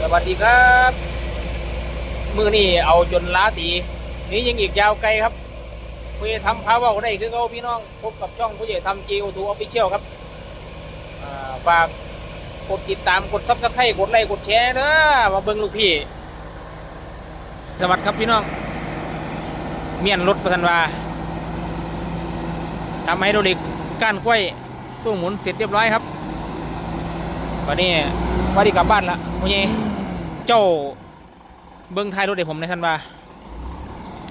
สวัสดีครับ มือนี่เอาจนล้าตีนี้ยังอีกยาวไกลครับผู้ใหญ่ทำพาว่าได้คือเขาพี่น้องพบกับช่องผู้ใหญ่ทำ GO2 Official ครับอ่าฝากกดติดตามกดซับสไครต์กดไลค์กดแชร์เด้อมาเบิ่งลูกพี่ สวัสดีครับพี่น้อง เมียนรถประทันวาทำไฮโดรลิกก้านกล้วยตู้หมุนเสร็จเรียบร้อยครับวันนี้ว่าดีกลับบ้านละผู้ใหญ่ เจ้าเบิ้งท้ายรถเดี๋ยวผมในท่านว่า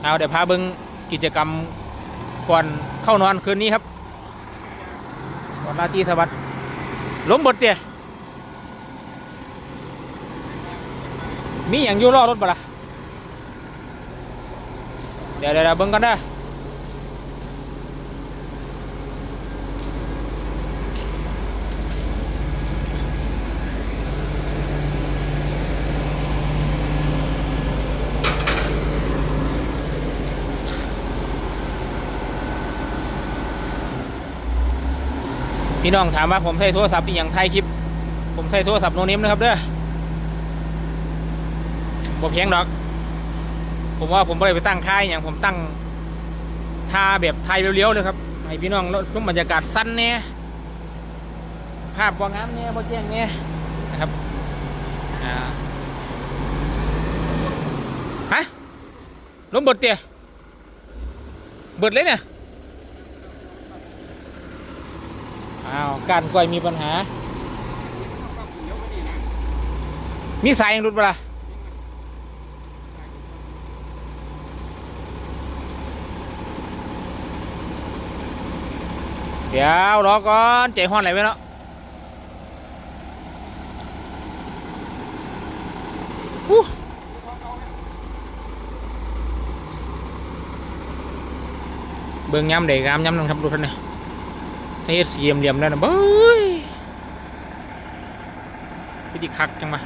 เอาเดี๋ยวพาเบิ้งกิจกรรมก่อนเข้านอนคืนนี้ครับก่อนราตีสวัสดิ์ล้มบดเตี่ยมีอย่างยู่รอรถบ่ล่ะเดี๋ยวเดี๋ยวเดี๋ยวเบิ้งกันได้ พี่น้องถามว่าผมใช้โทรศัพท์อย่างไทยคลิป ผมใช้โทรศัพท์โนเนมนะครับเด้อบ่แพงดอก ผมว่าผมไม่ได้ไปตั้งค่ายอย่างผมตั้งท่าแบบไทยเรียวๆเลยครับให้พี่น้องชมบรรยากาศสั้นเนี่ยภาพบ่งามเนี่ยบ่แจ้งเนี่ยนะครับฮะลมเบิดเตี่ยเบิดเลยเนี่ย อ้าวการกล้วยมีปัญหา มีสายยังรุดปะล่ะเดี๋ยวรอก่อนใจห้อนอะไรไว้เนาะอู้เบิ่งย้ำเด็กย้ำย้ำนึงครับดูท่านเนี่ย ถ้าเฮ็ดสีเหลี่ยมๆแล้วนะเบ้ยพี่ดิคักจังมา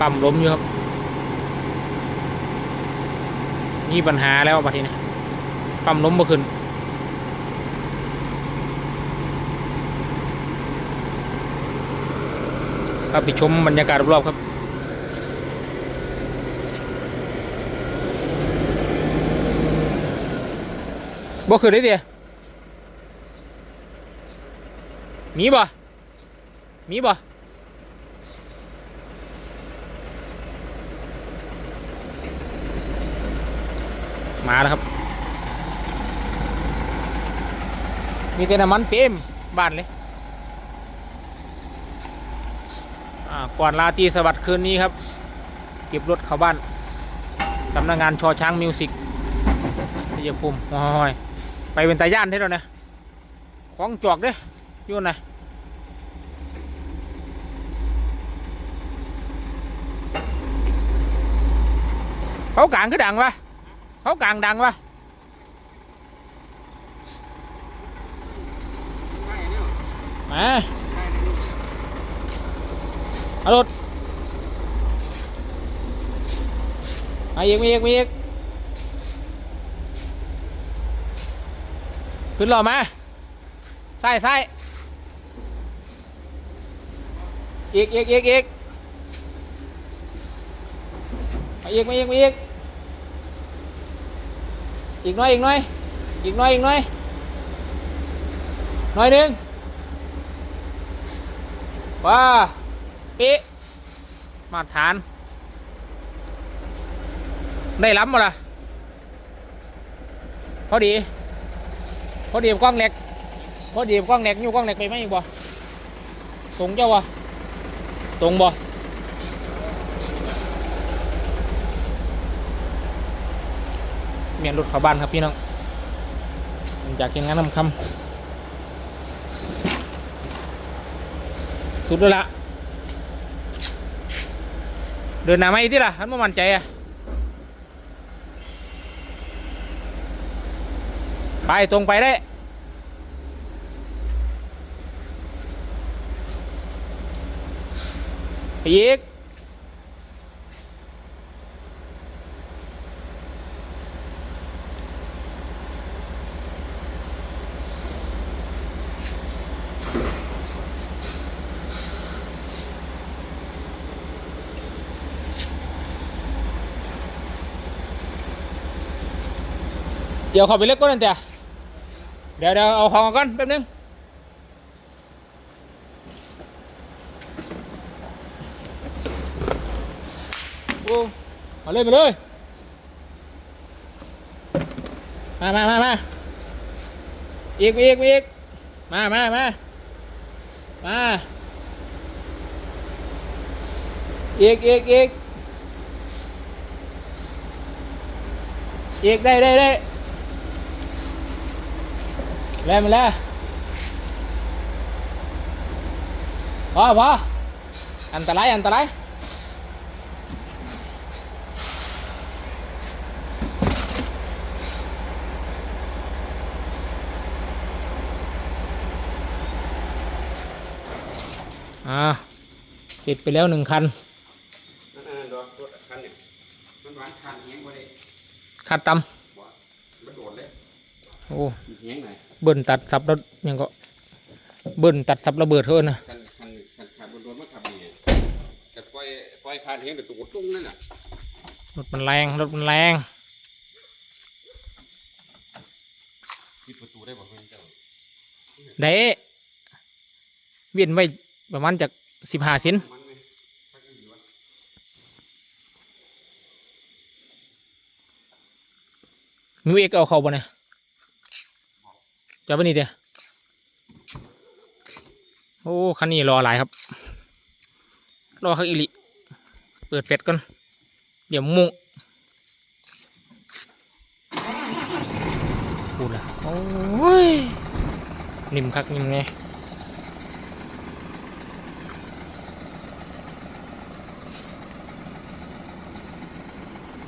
ปั๊มล้มอยู่ครับ นี่ปัญหาแล้วบัดทีนี้ปั๊มล้มบ่ขึ้น ครับไปชมบรรยากาศรอบๆครับบ่คือได้เดียมีบ่ มีบ่มาแล้วครับ มีแต่น้ำมันเต็มบ้านเลย อ่า ก่อนลาตีสวัสดิ์คืนนี้ครับ เก็บรถเข้าบ้านสำนักงานชอช้างมิวสิกที่จะภูมิโอ้ยไปเป็นตาย่านเท่านั้นนะของจอกเด้อยุ่นนะเขากลางคือดังวะเขากลางดังวะมา อารถมาอีกมาอีกมาอีกขึ้นหล่อมาใส่ใส่อีกอีกอีกอีกมาอีกมาอีกมาอีกอีกน้อยอีกน้อยอีกน้อยอีกน้อยน้อยหนึ่งว้า ปิมาตรฐาน ได้ล้ำมาละพอดี พอดีกล้องเหล็กพอดีกล้องเหล็กอยู่กล้องเหล็กไปไหมอีกบ่ตรงเจ้าวะตรงบ่เมียนรถเข้าบ้านครับพี่น้องอยากกินงานนำคำสุดแล้วละ เดินหน้าไม่ที่ล่ะท่านไม่มั่นใจอะไปตรงไปได้ไปอีก ดี๋ยวเข้าไปเล็กก็นั่นแต่เดี๋ยวเดี๋ยวเอาของก่อนแป๊บนึงโอ้มาเลยมาเลยมามามามาอีกอีกอีกมามามามาอีกอีกอีกอีกได้ได้ได้ แล้วมาแล้วพอพออันตรายอันตรายอ่าติดไปแล้วหนึ่งคันนั่นนั่นดอกตัวคันเนี่ยมันวางคันเฮียงบ่ได้คัดตบ่มันโดดเลยำโอ้ เฮียงไหนเบิ้ลตัดสับแล้วยังก็เบิ้ลตัดสับระเบิดเท่านั้นนะคันคันคันคันบนโดนมันขับยังไงแต่ปล่อยปล่อยคันเฮียงเดี๋ยวตัวตุ้งนั่นน่ะรถมันแรงรถมันแรงปิดประตูได้บ่เพิ่นเจ้าเด้เวียนไว้ประมาณจากสิบห้าเซนมันไหมพักกันอยู่วะมิวเอกเอาเข้าบ่เนี่ย จะไปนี่เดียโอ้คันนี้รอหลายครับ รอเขาอีหลิเปิดเฟซก่อนเดี๋ยวมุงพูดละโอ้ยนิ่มคักนิ่มไง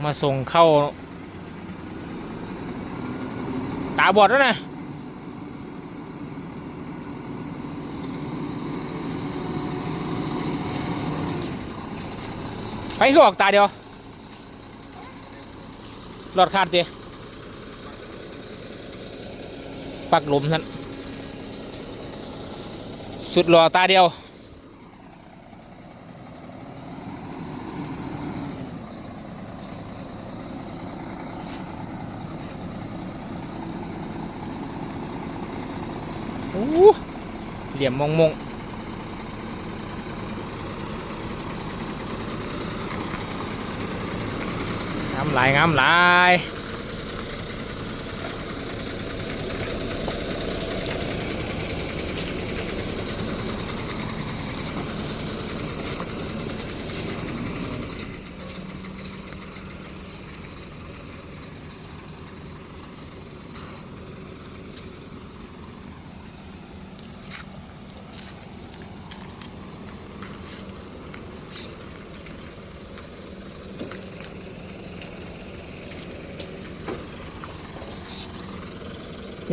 มาส่งเข้า ตาบอดแล้วนะ ไปคืออกตาเดียวหลอดขาดเดียปักหลุมท่านสุดหล่อตาเดียวโอ้เหลี่ยมมงมงามหลายงามหลาย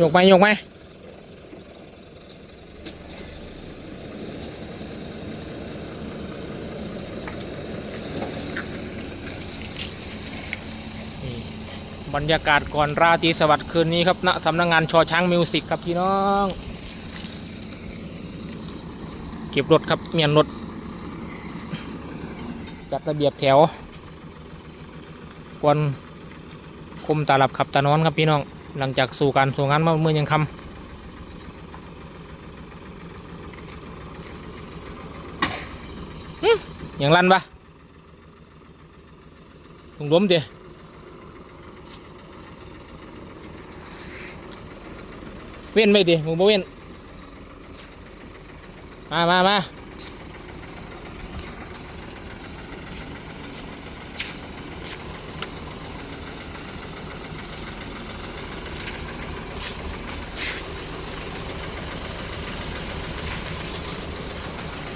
ยกไหมยกไหมนี่บรรยากาศก่อนราตรีสวัสดิ์คืนนี้ครับณสำนักงงานชอช้างมิวสิกครับพี่น้อง เก็บรถครับเมียนรถจัดระเบียบแถว กวนคุมตาหลับขับตานอนครับพี่น้อง หลังจากสู่การสู่งานมาเมื่อยังคำอย่างลั่นปะตรงล้มเดียเว้นไม่ดีมึงบ่เว้นมามามา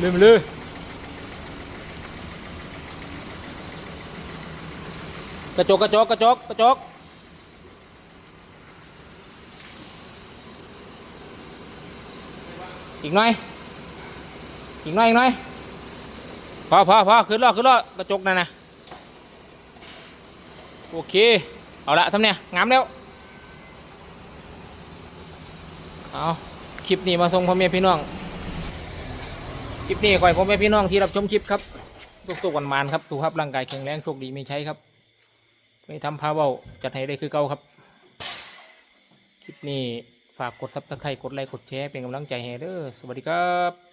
ลืมเลยกระจกกระจกกระจกกระจกอีกหน่อยอีกหน่อยอีกหน่อยพอพอพอขึ้นล้อขึ้นล้อกระจกนั่นนะโอเค เอาละทำเนี่ยงามแล้วเอาคลิปนี้มาส่งพ่อแม่พี่น้อง ลิปนี้ขอให้พ่อแม่พี่น้องที่รับชมคลิปครับสุขสุขวันมานครับสุขภาพร่างกายแข็งแรงโชคดีมีใช้ครับไม่ทำพาเบาจัดให้ได้คือเก่าครับ คลิปนี้ฝากกดซับสไครต์กดไลค์กดแชร์เป็นกำลังใจให้เด้อสวัสดีครับ